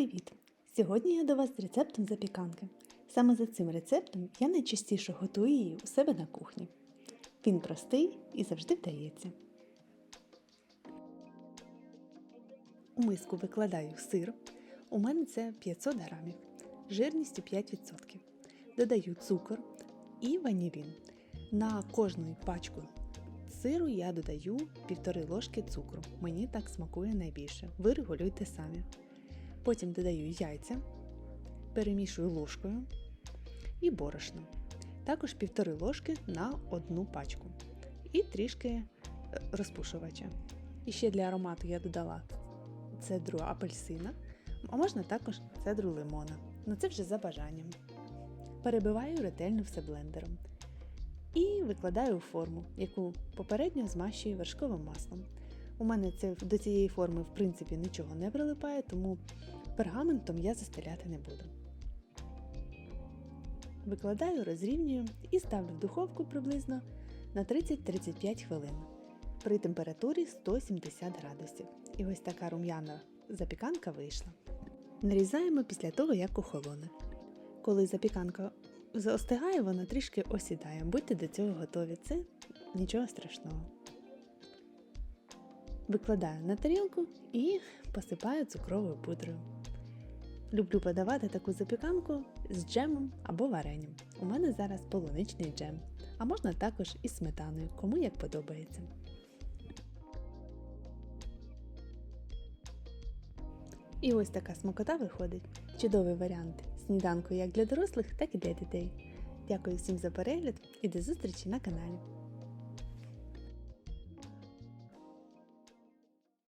Привіт! Сьогодні я до вас з рецептом запіканки. Саме за цим рецептом я найчастіше готую її у себе на кухні. Він простий і завжди вдається. У миску викладаю сир. У мене це 500 грамів, жирністю 5%. Додаю цукор і ванілін. На кожну пачку сиру я додаю 1,5 ложки цукру. Мені так смакує найбільше. Ви регулюйте самі. Потім додаю яйця, перемішую ложкою і борошно. Також 1,5 ложки на одну пачку. І трішки е, розпушувача. І ще для аромату я додала цедру апельсина, а можна також цедру лимона. Ну це вже за бажанням. Перебиваю ретельно все блендером. І викладаю у форму, яку попередньо змащую вершковим маслом. У мене це до цієї форми, в принципі, нічого не прилипає, тому пергаментом я застеляти не буду. Викладаю, розрівнюю і ставлю в духовку приблизно на 30-35 хвилин при температурі 170 градусів. І ось така рум'яна запіканка вийшла. Нарізаємо після того, як охолоне. Коли запіканка остигає, вона трішки осідає. Будьте до цього готові, це нічого страшного. Викладаю на тарілку і посипаю цукровою пудрою. Люблю подавати таку запіканку з джемом або варенням. У мене зараз полуничний джем, а можна також із сметаною, кому як подобається. І ось така смакота виходить. Чудовий варіант сніданку як для дорослих, так і для дітей. Дякую всім за перегляд і до зустрічі на каналі.